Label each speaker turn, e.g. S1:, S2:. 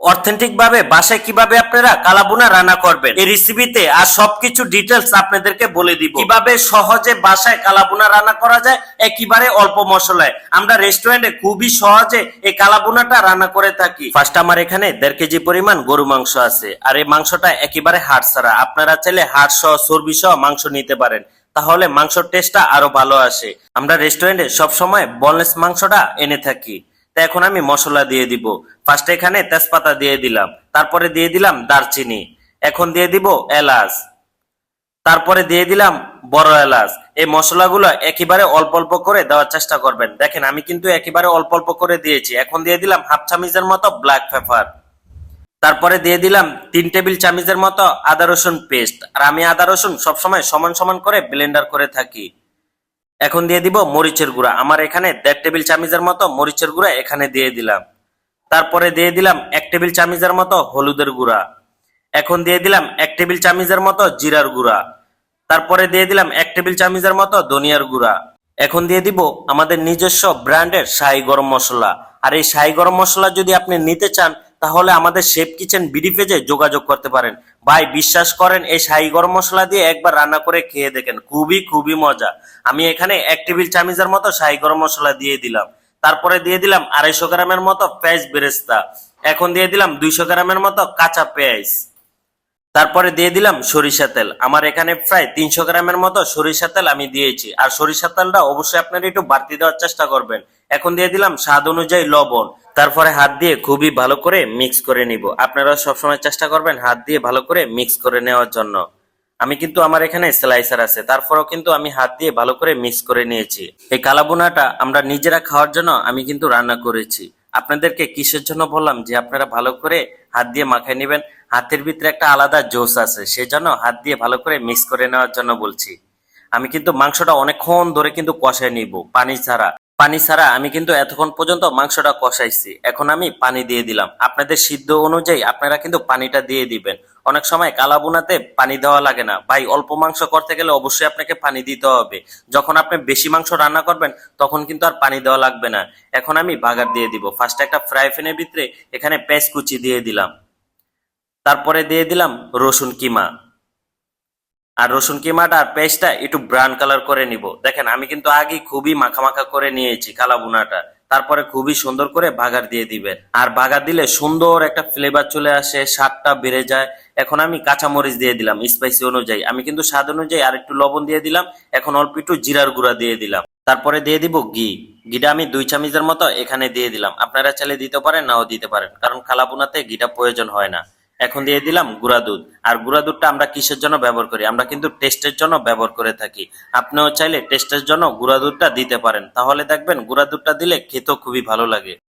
S1: Authentic ভাবে বাসায় কীভাবে আপনারা কালাবুনা রান্না করবেন, এই রেসিপিতে আর সবকিছু ডিটেলস আপনাদেরকে বলে দিব। কীভাবে সহজে বাসায় কালাবুনা রান্না করা যায়, একেবারে অল্প মশলায়। আমরা রেস্টুরেন্টে খুবই সহজে এই কালাবুনাটা রান্না করে থাকি। ফার্স্ট আমার এখানে দেড় কেজি পরিমাণ গরু মাংস আছে, আর এই মাংসটা একেবারে হাড় ছাড়া। আপনারা চাইলে হাড় সহ চর্বি সহ মাংস নিতে পারেন, তাহলে মাংসর টেস্টটা আরও ভালো আসে। আমরা রেস্টুরেন্টে সবসময় বনলেস মাংসটা এনে থাকি। তা এখন আমি মশলা দিয়ে দিব। ফার্স্ট এখানে তেজপাতা দিয়ে দিলাম। তারপরে দিয়ে দিলাম দারচিনি। এখন দিয়ে দিব এলাচ। তারপরে দিয়ে দিলাম বড় এলাচ। এই মশলাগুলো একেবারে অল্প অল্প করে দেওয়ার চেষ্টা করবেন। দেখেন, আমি কিন্তু একেবারে অল্প অল্প করে দিয়েছি। এখন দিয়ে দিলাম হাফ চামিচের মতো ব্ল্যাক পেপার তারপরে দিয়ে দিলাম তিন টেবিল চামিচের মতো আদা রসুন পেস্ট আর আমি আদা রসুন সবসময় সমান সমান করে ব্লেন্ডার করে থাকি। এখন দিয়ে দিব মরিচের গুঁড়া। আমার এখানে দেড় টেবিল চামিচের মতো মরিচের গুঁড়া এখানে দিয়ে দিলাম। তারপরে দিয়ে দিলাম এক টেবিল চামিচের মতো হলুদের গুঁড়া। এখন দিয়ে দিলাম এক টেবিল চামিচের মতো জিরার গুঁড়া। তারপরে দিয়ে দিলাম এক টেবিল চামিচের মতো ধনিয়ার গুঁড়া। এখন দিয়ে দিব আমাদের নিজস্ব ব্র্যান্ডের শাহি গরম মশলা। আর এই শাহি গরম মশলা যদি আপনি নিতে চান তাহলে আমাদের শেফ কিচেন বিডি পেজে যোগাযোগ করতে পারেন। ভাই, বিশ্বাস করেন, এই শাহি গরম মশলা দিয়ে একবার রান্না করে খেয়ে দেখেন, খুবই খুবই মজা। আমি এখানে এক টেবিল চামিচের মতো শাহি গরম মশলা দিয়ে দিলাম। তারপরে দিয়ে দিলাম আড়াইশো গ্রামের মতো পেঁয়াজ বেরেস্তা। এখন দিয়ে দিলাম দুইশো গ্রামের মতো কাঁচা পেঁয়াজ। তারপরে দিয়ে দিলাম সরিষা তেল। আমার এখানে প্রায় তিনশো গ্রামের মতো সরিষা তেল আমি দিয়েছি। আর সরিষা তেলটা অবশ্যই আপনারা একটু বাড়তি দেওয়ার চেষ্টা করবেন। এখন দিয়ে দিলাম স্বাদ অনুযায়ী লবণ। তারপরে হাত দিয়ে খুবই ভালো করে মিক্স করে নিব। আপনারা সবসময় চেষ্টা করবেন হাত দিয়ে ভালো করে মিক্স করে নেওয়ার জন্য। আমি কিন্তু আমার এখানে স্লাইসার আছে, তারপরেও কিন্তু আমি হাত দিয়ে ভালো করে মিক্স করে নিয়েছি। এই কালাবোনাটা আমরা নিজেরা খাওয়ার জন্য আমি কিন্তু রান্না করেছি। আপনাদেরকে কিসের জন্য বললাম যে আপনারা ভালো করে হাত দিয়ে মাখায় নেবেন। হাতের ভিতরে একটা আলাদা জোস আছে, সেজন্য হাত দিয়ে ভালো করে মিক্স করে নেওয়ার জন্য বলছি। আমি কিন্তু মাংসটা অনেকক্ষণ ধরে কিন্তু কষায় নিব, পানি ছাড়া। পানি ছাড়া আমি কিন্তু এতক্ষণ পর্যন্ত মাংসটা কষাইছি। এখন আমি পানি দিয়ে দিলাম। আপনাদের সিদ্ধ অনুযায়ী আপনারা কিন্তু পানিটা দিয়ে দিবেন। অনেক সময় কালাবুনাতে পানি দেওয়া লাগে না। ভাই, অল্প মাংস করতে গেলে অবশ্যই আপনাকে পানি দিতে হবে। যখন আপনি বেশি মাংস রান্না করবেন, তখন কিন্তু আর পানি দেওয়া লাগবে না। এখন আমি বাগার দিয়ে দিব। ফার্স্ট একটা ফ্রাই প্যানের ভিতরে এখানে পেঁয়াজ কুচি দিয়ে দিলাম। তারপরে দিয়ে দিলাম রসুন কিমা। আর রসুন কিমাটা আর পেস্টটা একটু ব্রাউন কালার করে নিব। দেখেন, আমি কিন্তু আগে খুবই মাখা মাখা করে নিয়েছি কালা বুনাটা তারপরে খুবই সুন্দর করে বাগার দিয়ে দিবেন। আর বাগার দিলে সুন্দর একটা ফ্লেভার চলে আসে, স্বাদটা বেড়ে যায়। এখন আমি কাঁচামরিচ দিয়ে দিলাম স্পাইসি অনুযায়ী। আমি কিন্তু স্বাদ অনুযায়ী আর একটু লবণ দিয়ে দিলাম, এখন অল্প একটু জিরার গুঁড়া দিয়ে দিলাম। তারপরে দিয়ে দিব ঘি। ঘিটা আমি দুই চামচের মতো এখানে দিয়ে দিলাম। আপনারা চাইলে দিতে পারেন, নাও দিতে পারেন। কারণ কালাবুনাতে ঘিটা প্রয়োজন হয় না। এখন দিয়ে দিলাম গুঁড়া দুধ। আর গুঁড়া দুধটা আমরা কিসের জন্য ব্যবহার করি? আমরা কিন্তু টেস্টের জন্য ব্যবহার করে থাকি। আপনিও চাইলে টেস্টের জন্য গুঁড়া দুধটা দিতে পারেন। তাহলে দেখবেন গুঁড়া দুধটা দিলে খেতেও খুবই ভালো লাগে।